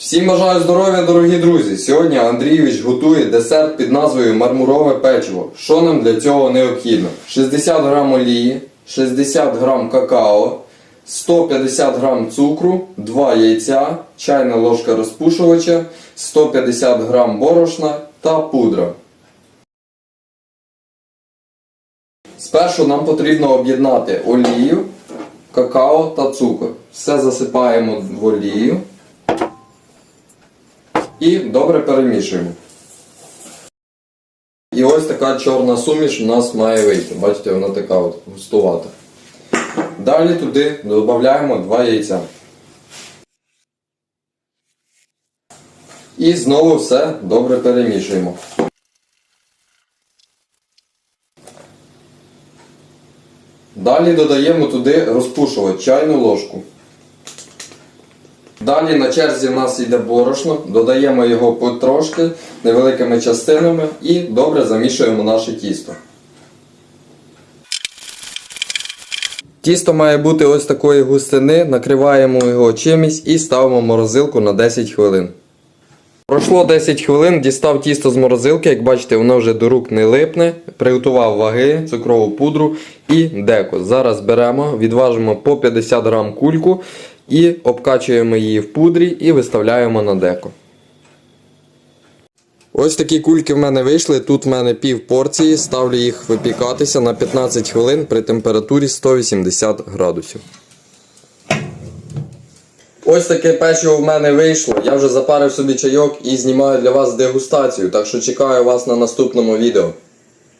Всім бажаю здоров'я, дорогі друзі! Сьогодні Андрійович готує десерт під назвою мармурове печиво. Що нам для цього необхідно? 60 грам олії, 60 грам какао, 150 грам цукру, 2 яйця, чайна ложка розпушувача, 150 грам борошна та пудра. Спершу нам потрібно об'єднати олію, какао та цукор. Все засипаємо в олію і добре перемішуємо. І ось така чорна суміш у нас має вийти. Бачите, вона така от густувата. Далі туди додаємо 2 яйця. І знову все добре перемішуємо. Далі додаємо туди розпушувач чайну ложку. Далі на черзі в нас йде борошно, додаємо його потрошки невеликими частинами і добре замішуємо наше тісто. Тісто має бути ось такої густини, накриваємо його чимось і ставимо в морозилку на 10 хвилин. Пройшло 10 хвилин, дістав тісто з морозилки, як бачите, воно вже до рук не липне. Приготував ваги, цукрову пудру і деко. Зараз беремо, відважимо по 50 грам кульку і обкачуємо її в пудрі і виставляємо на деко. Ось такі кульки в мене вийшли. Тут в мене пів порції. Ставлю їх випікатися на 15 хвилин при температурі 180 градусів. Ось таке печиво в мене вийшло. Я вже запарив собі чайок і знімаю для вас дегустацію, так що чекаю вас на наступному відео.